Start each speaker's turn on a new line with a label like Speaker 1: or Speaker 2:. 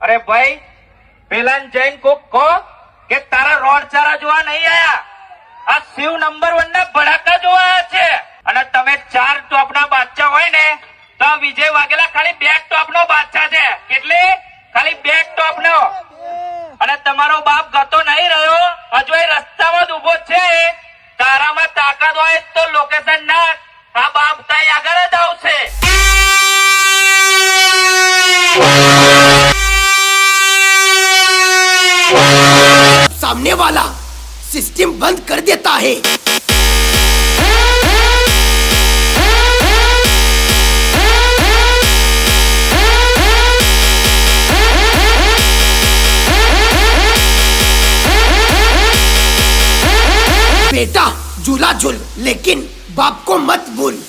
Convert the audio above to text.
Speaker 1: અરે જૈન કોક કહો કે તારા રોડ ચારા જોવા નહીં આયા આ શિવ નંબર વન ના ભડાકા જોવા છે અને તમે ચાર ટોપ ના હોય ને તો વિજય વાઘેલા ખાલી બે ટોપ નો બાદશાહ છે કેટલી
Speaker 2: सामने वाला सिस्टम बंद कर देता है। बेटा, झूला झूल, लेकिन बाप को मत भूल।